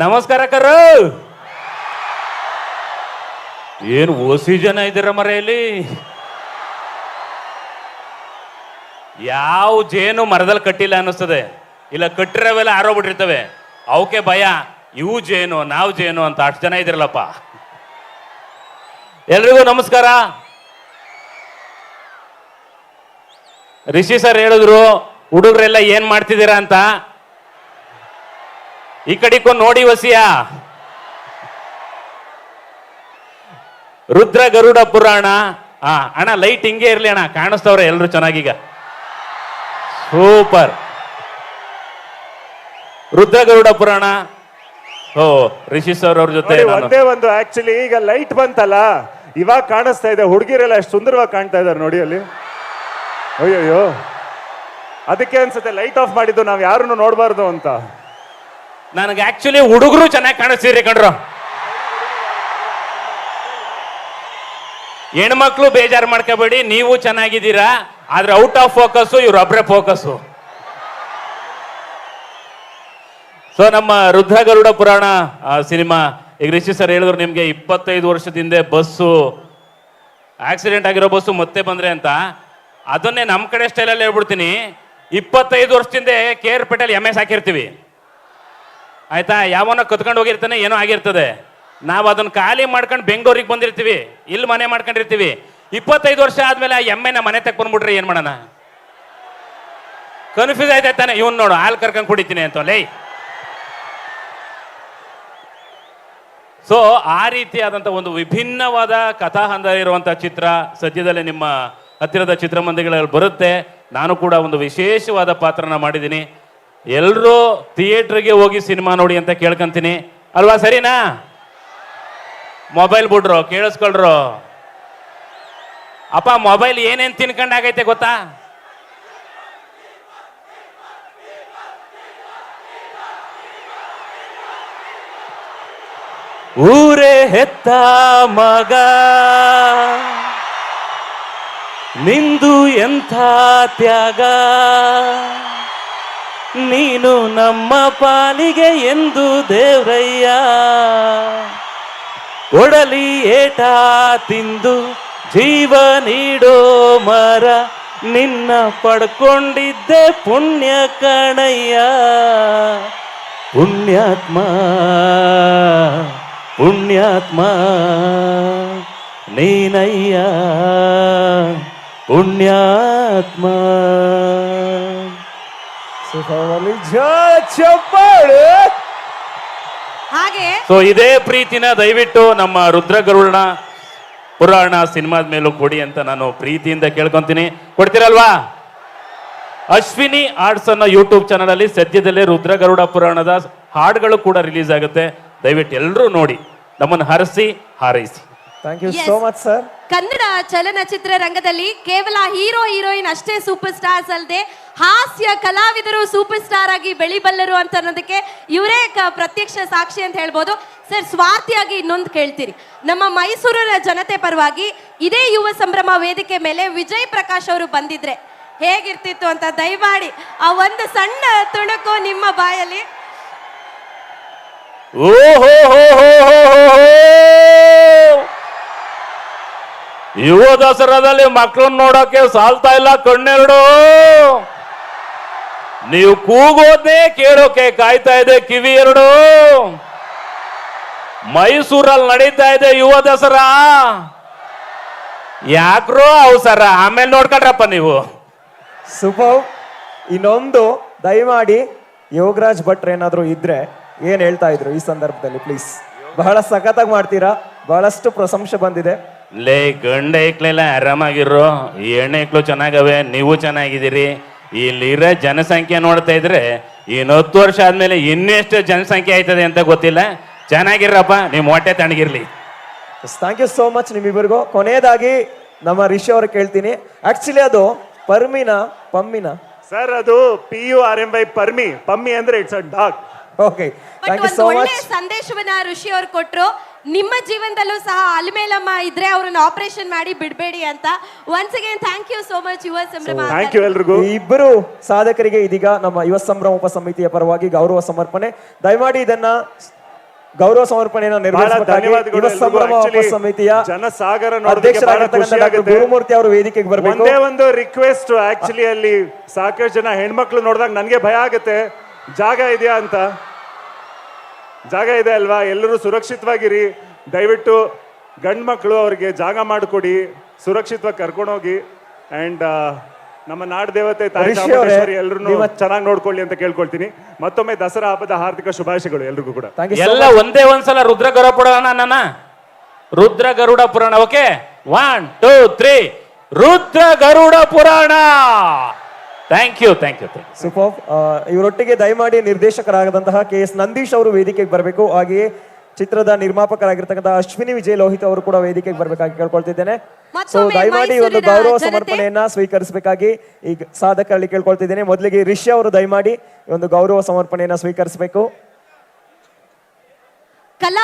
ನಮಸ್ಕಾರ ಕರ. ಏನು ಓಸಿ ಜನ ಇದ್ದೀರ ಮರೆಯಲ್ಲಿ ಯಾವ ಜೇನು ಮರದಲ್ಲಿ ಕಟ್ಟಿಲ್ಲ ಅನ್ನಿಸ್ತದೆ. ಇಲ್ಲ ಕಟ್ಟಿರೋವೆಲ್ಲ ಆರೋಗ್ಬಿಟ್ಟಿರ್ತವೆ ಅವಕ್ಕೆ ಭಯ, ಇವು ಜೇನು, ನಾವು ಜೇನು ಅಂತ ಅಷ್ಟು ಜನ ಇದ್ರಲ್ಲಪ್ಪ. ಎಲ್ರಿಗೂ ನಮಸ್ಕಾರ. ರಿಷಿ ಸರ್ ಹೇಳಿದ್ರು, ಹುಡುಗರೆಲ್ಲ ಏನ್ ಮಾಡ್ತಿದ್ದೀರಾ ಅಂತ? ಈ ಕೊ ನೋಡಿ ವಸಿಯ. ರುದ್ರ ಗರುಡ ಪುರಾಣ. ಹಾ ಅಣ್ಣ ಲೈಟ್ ಹಿಂಗೆ ಇರ್ಲಿ ಅಣ್ಣ ಕಾಣಿಸ್ತವ್ರೆ ಎಲ್ರು ಚೆನ್ನಾಗೀಗ. ಸೂಪರ್ ರುದ್ರ ಗರುಡ ಪುರಾಣ. ಓ ರಿಷಿ ಸರ್ ಅವ್ರ ಜೊತೆ ಒಂದೇ ಒಂದು ಆಕ್ಚುಲಿ ಈಗ ಲೈಟ್ ಬಂತಲ್ಲ ಇವಾಗ ಕಾಣಿಸ್ತಾ ಇದೆ ಹುಡುಗಿರೆಲ್ಲ ಎಷ್ಟು ಸುಂದರವಾಗಿ ಕಾಣ್ತಾ ಇದಾರೆ ನೋಡಿ ಅಲ್ಲಿ. ಅಯ್ಯಯ್ಯೋ. ಅದಕ್ಕೆ ಅನ್ಸುತ್ತೆ ಲೈಟ್ ಆಫ್ ಮಾಡಿದ್ದು ನಾವು ಯಾರನ್ನು ನೋಡಬಾರ್ದು ಅಂತ. ನನಗೆ ಆಕ್ಚುಲಿ ಹುಡುಗರು ಚೆನ್ನಾಗಿ ಕಾಣಿಸ್ತೀರಿ ಕಣ್ರು. ಹೆಣ್ಮಕ್ಳು ಬೇಜಾರು ಮಾಡ್ಕೋಬೇಡಿ, ನೀವು ಚೆನ್ನಾಗಿದ್ದೀರಾ, ಆದ್ರೆ ಔಟ್ ಆಫ್ ಫೋಕಸ್ ಇವ್ರೊಬ್ರೆ ಫೋಕಸ್ ಸೊ ನಮ್ಮ ರುದ್ರ ಗರುಡ ಪುರಾಣ ಸಿನಿಮಾ, ಈಗ ರಿಷಿ ಸರ್ ಹೇಳಿದ್ರು ನಿಮ್ಗೆ ಇಪ್ಪತ್ತೈದು ವರ್ಷದ ಹಿಂದೆ ಬಸ್ಸು ಆಕ್ಸಿಡೆಂಟ್ ಆಗಿರೋ ಬಸ್ಸು ಮತ್ತೆ ಬಂದ್ರೆ ಅಂತ. ಅದನ್ನೇ ನಮ್ಮ ಕಡೆ ಸ್ಟೈಲಲ್ಲಿ ಹೇಳ್ಬಿಡ್ತೀನಿ. ಇಪ್ಪತ್ತೈದು ವರ್ಷದಿಂದ ಕೆ ಆರ್ ಪೇಟೆಲ್ ಎಂ ಎಸ್ ಹಾಕಿರ್ತೀವಿ. ಆಯ್ತಾ, ಯಾವನ ಕತ್ಕೊಂಡು ಹೋಗಿರ್ತಾನೆ, ಏನೋ ಆಗಿರ್ತದೆ. ನಾವು ಅದನ್ನ ಖಾಲಿ ಮಾಡ್ಕೊಂಡು ಬೆಂಗಳೂರಿಗೆ ಬಂದಿರ್ತೀವಿ ಇಲ್ಲಿ ಮನೆ ಮಾಡ್ಕೊಂಡಿರ್ತೀವಿ. ಇಪ್ಪತ್ತೈದು ವರ್ಷ ಆದ್ಮೇಲೆ ಆ ಎಮ್ಮೆನ ಮನೆ ತಕ್ಕ ಬಂದ್ಬಿಟ್ರೆ ಏನ್ ಮಾಡೋಣ? ಕನ್ಫ್ಯೂಸ್ ಆಯ್ತಾ ತಾನೆ? ಇವನ್ ನೋಡು, ಹಾಲು ಕರ್ಕೊಂಡು ಕುಡಿತೀನಿ ಅಂತ, ಲೇ. ಸೊ ಆ ರೀತಿಯಾದಂಥ ಒಂದು ವಿಭಿನ್ನವಾದ ಕಥಾ ಹಂದ ಇರುವಂಥ ಚಿತ್ರ ಸದ್ಯದಲ್ಲೇ ನಿಮ್ಮ ಹತ್ತಿರದ ಚಿತ್ರಮಂದಿರಗಳಲ್ಲಿ ಬರುತ್ತೆ. ನಾನು ಕೂಡ ಒಂದು ವಿಶೇಷವಾದ ಪಾತ್ರನ ಮಾಡಿದ್ದೀನಿ. ಎಲ್ಲರೂ ಥಿಯೇಟ್ರಿಗೆ ಹೋಗಿ ಸಿನಿಮಾ ನೋಡಿ ಅಂತ ಕೇಳ್ಕೊಂತೀನಿ. ಅಲ್ವಾ ಸರಿನಾ? ಮೊಬೈಲ್ ಬಿಡ್ರು, ಕೇಳಿಸ್ಕೊಳ್ರು. ಅಪ್ಪ, ಮೊಬೈಲ್ ಏನೇನು ತಿನ್ಕೊಂಡಾಗೈತೆ ಗೊತ್ತಾ? ಊರೇ ಹೆತ್ತ ಮಗ. ನಿಂದು ಎಂಥ ತ್ಯಾಗ? ನೀನು ನಮ್ಮ ಪಾಲಿಗೆ ಎಂದು ದೇವ್ರಯ್ಯ. ಕೊಡಲಿ ಏಟ ತಿಂದು ಜೀವ ನೀಡೋ ಮರ ನಿನ್ನ ಪಡ್ಕೊಂಡಿದ್ದೆ ಪುಣ್ಯ ಕಣಯ್ಯ. ಪುಣ್ಯಾತ್ಮ ಪುಣ್ಯಾತ್ಮ, ನೀನಯ್ಯ, ಪುಣ್ಯಾತ್ಮ. ಚಪ್ಪಾಳೆ. ಹಾಗೆ ಸೊ ಇದೇ ಪ್ರೀತಿನ ದಯವಿಟ್ಟು ನಮ್ಮ ರುದ್ರ ಗರುಡನ ಪುರಾಣ ಸಿನಿಮಾದ ಮೇಲೂ ಕೊಡಿ ಅಂತ ನಾನು ಪ್ರೀತಿಯಿಂದ ಕೇಳ್ಕೊಂತೀನಿ. ಕೊಡ್ತೀರಲ್ವಾ? ಅಶ್ವಿನಿ ಆರ್ಟ್ಸ್ ಅನ್ನೋ ಯೂಟ್ಯೂಬ್ ಚಾನಲ್ ಅಲ್ಲಿ ಸದ್ಯದಲ್ಲೇ ರುದ್ರ ಗರುಡ ಪುರಾಣದ ಹಾಡುಗಳು ಕೂಡ ರಿಲೀಸ್ ಆಗುತ್ತೆ. ದಯವಿಟ್ಟು ಎಲ್ಲರೂ ನೋಡಿ ನಮ್ಮನ್ನು ಹರಸಿ ಹಾರೈಸಿ. Thank you. So much sir Kannada ಚಲನಚಿತ್ರ ರಂಗದಲ್ಲಿ ಕೇವಲ ಹೀರೋ ಹೀರೋಯಿನ್ ಅಷ್ಟೇ ಸೂಪರ್ ಸ್ಟಾರ್ಸ್ ಅಲ್ಲದೆ ಹಾಸ್ಯ ಕಲಾವಿದರು ಸೂಪರ್ ಸ್ಟಾರ್ ಆಗಿ ಬೆಳಿಬಲ್ಲರು ಅಂತ ಅನ್ನೋದಕ್ಕೆ ಇವರೇ ಪ್ರತ್ಯಕ್ಷ ಸಾಕ್ಷಿ ಅಂತ ಹೇಳ್ಬೋದು. ಸರ್, ಸ್ವಾರ್ಥಿಯಾಗಿ ಇನ್ನೊಂದು ಕೇಳ್ತೀರಿ. ನಮ್ಮ ಮೈಸೂರಿನ ಜನತೆ ಪರವಾಗಿ ಇದೇ ಯುವ ಸಂಭ್ರಮ ವೇದಿಕೆ ಮೇಲೆ ವಿಜಯ್ ಪ್ರಕಾಶ್ ಅವರು ಬಂದಿದ್ರೆ ಹೇಗಿರ್ತಿತ್ತು ಅಂತ ದಯಮಾಡಿ ಆ ಒಂದು ಸಣ್ಣ ತುಣುಕು ನಿಮ್ಮ ಬಾಯಲ್ಲಿ. ಓ ಹೋ ಹೋ ಹೋ ಹೋ ಹೋ. ಯುವ ದಸರಾದಲ್ಲಿ ಮಕ್ಕಳನ್ನ ನೋಡೋಕೆ ಸಾಲ್ತಾ ಇಲ್ಲ ಕಣ್ಣೆರಡು. ನೀವು ಕೂಗೋದೇ ಕೇಳೋಕೆ ಕಾಯ್ತಾ ಇದೆ ಕಿವಿ ಎರಡು. ಮೈಸೂರಲ್ಲಿ ನಡೀತಾ ಇದೆ ಯುವ ದಸರಾ. ಯಾಕ್ರೋ ಅವಸರ, ಆಮೇಲೆ ನೋಡ್ಕೊಂಡ್ರಪ್ಪ ನೀವು. ಸೂಪರ್ ಇನ್ನೊಂದು ದಯಮಾಡಿ ಯೋಗರಾಜ್ ಭಟ್ರ ಏನಾದರೂ ಇದ್ರೆ ಏನ್ ಹೇಳ್ತಾ ಇದ್ರು ಈ ಸಂದರ್ಭದಲ್ಲಿ ಪ್ಲೀಸ್ ಬಹಳ ಸಖತ್ತಾಗಿ ಮಾಡ್ತೀರಾ? ಬಹಳಷ್ಟು ಪ್ರಶಂಸೆ ಬಂದಿದೆ. ಲೇ ಗಂಡ ಐಕ್ಲೆಲ್ಲ ಆರಾಮಾಗಿರೋ ಹೆಣ್ಣೈಕ್ಳು ಚೆನ್ನಾಗವೆ ನೀವು ಚೆನ್ನಾಗಿದ್ದೀರಿ. ಇಲ್ಲಿರೋ ಜನಸಂಖ್ಯೆ ನೋಡ್ತಾ ಇದ್ರೆ ಇನ್ನು ಹತ್ತು ವರ್ಷ ಆದ್ಮೇಲೆ ಇನ್ನೆಷ್ಟು ಜನಸಂಖ್ಯೆ ಆಯ್ತದೆ ಅಂತ ಗೊತ್ತಿಲ್ಲ. ಚೆನ್ನಾಗಿರಪ್ಪ ನಿಮ್ಮ ಹೊಟ್ಟೆ ತಣ್ಣಗಿರ್ಲಿ. ಥ್ಯಾಂಕ್ ಯು ಸೋ ಮಚ್ ನಿಮ್ಮಿಬ್ಬರಿಗೂ. ಕೊನೆಯದಾಗಿ ನಮ್ಮ ರಿಷಿ ಅವ್ರ ಕೇಳ್ತೀನಿ. ಆಕ್ಚುಲಿ ಅದು ಪರ್ಮಿನ ಪಮ್ಮಿನ. ಸರ್ ಅದು P U R M by Parmi Pammi ಅಂದ್ರೆ it's a dog okay thank you so much ಸಂದೇಶವನ್ನ ಋಷಿ ಅವ್ರು ಕೊಟ್ರು. ನಿಮ್ಮ ಜೀವನದಲ್ಲೂ ಸಹ ಅಲ್ಮೇಲಮ್ಮ ಇದ್ರೆ ಅವ್ರನ್ನ ಆಪರೇಷನ್ ಮಾಡಿ ಬಿಡಬೇಡಿ ಅಂತ. Once again thank you so much Yuva Sambhrama thank you ಎಲ್ರಿಗೂ. ಈ ಇಬ್ಬರು ಸಾಧಕರಿಗೆ ಇದೀಗ ನಮ್ಮ ಯುವ ಸಂಭ್ರಮ ಉಪ ಸಮಿತಿಯ ಪರವಾಗಿ ಗೌರವ ಸಮರ್ಪಣೆ. ದಯಮಾಡಿ ಇದನ್ನ ಗೌರವ ಸಮರ್ಪಣೆಯನ್ನು ನಿರ್ಮಾಣ ನೆರವೇರಿಸಬೇಕಾಗಿ ಧನ್ಯವಾದಗಳು ಯುವ ಎಲ್ರಿಗೂ. ಸಂಭ್ರಮ Actually, ಸಮಿತಿಯ ಜನಸಾಗರ ನೋಡೋದಕ್ಕೆ ಬಹಳ ಅಧ್ಯಕ್ಷರಾಗಿರ್ತಕ್ಕಂಥ ಖುಷಿ ಡಾಕ್ಟರ್ ಆಗುತ್ತೆ. ಗುರುಮೂರ್ತಿ ಅವರು ವೇದಿಕೆಗೆ ಬರಬೇಕು. ಒಂದೇ ಒಂದು ರಿಕ್ವೆಸ್ಟ್ ಆಕ್ಚುಲಿ ಅಲ್ಲಿ ಸಾಕಷ್ಟು ಜನ ಹೆಣ್ಮಕ್ಳು ನೋಡಿದಾಗ ನನಗೆ ಭಯ ಆಗುತ್ತೆ. ಜಾಗ ಇದೆಯಾ ಅಂತ? ಜಾಗ ಇದೆ ಅಲ್ವಾ? ಎಲ್ಲರೂ ಸುರಕ್ಷಿತವಾಗಿರಿ. ದಯವಿಟ್ಟು ಗಂಡು ಮಕ್ಕಳು ಅವ್ರಿಗೆ ಜಾಗ ಮಾಡಿಕೊಡಿ. ಸುರಕ್ಷಿತವಾಗಿ ಕರ್ಕೊಂಡೋಗಿ ಅಂಡ್ ನಮ್ಮ ನಾಡ ದೇವತೆ ತಾಯಿ ಚಾಮುಂಡೇಶ್ವರಿ ಎಲ್ಲರೂ ಚೆನ್ನಾಗಿ ನೋಡ್ಕೊಳ್ಳಿ ಅಂತ ಕೇಳ್ಕೊಳ್ತೀನಿ. ಮತ್ತೊಮ್ಮೆ ದಸರಾ ಹಬ್ಬದ ಹಾರ್ದಿಕ ಶುಭಾಶಯಗಳು ಎಲ್ರಿಗೂ ಕೂಡ. ಎಲ್ಲ ಒಂದೇ ಒಂದ್ಸಲ ರುದ್ರ ಗರುಡ ಪುರಾಣ ನನ್ನ Rudra Garuda Purana. Okay one two three Rudra Garuda Purana! Thank you thank you thank super ಇವರೊಟ್ಟಿಗೆ ದಯಮಾಡಿ ನಿರ್ದೇಶಕರಾಗದಂತಹ ಕೆ ಎಸ್ ನಂದೀಶ್ ಅವರು ವೇದಿಕೆಗೆ ಬರಬೇಕು. ಹಾಗೆಯೇ ಚಿತ್ರದ ನಿರ್ಮಾಪಕರಾಗಿರ್ತಕ್ಕಂಥ ಅಶ್ವಿನಿ ವಿಜಯ್ ಲೋಹಿತ್ ಅವರು ಕೂಡ ವೇದಿಕೆಗೆ ಬರಬೇಕಾಗಿ ಕೇಳ್ಕೊಳ್ತಿದ್ದೇನೆ. ಸೊ ದಯಮಾಡಿ ಒಂದು ಗೌರವ ಸಮರ್ಪಣೆಯನ್ನ ಸ್ವೀಕರಿಸಬೇಕಾಗಿ ಈಗ ಸಾಧಕರಲ್ಲಿ ಕೇಳ್ಕೊಳ್ತಿದ್ದೇನೆ. ಮೊದಲಿಗೆ ರಿಷಿ ಅವರು ದಯಮಾಡಿ ಈ ಒಂದು ಗೌರವ ಸಮರ್ಪಣೆಯನ್ನ ಸ್ವೀಕರಿಸಬೇಕು. ಕಲಾ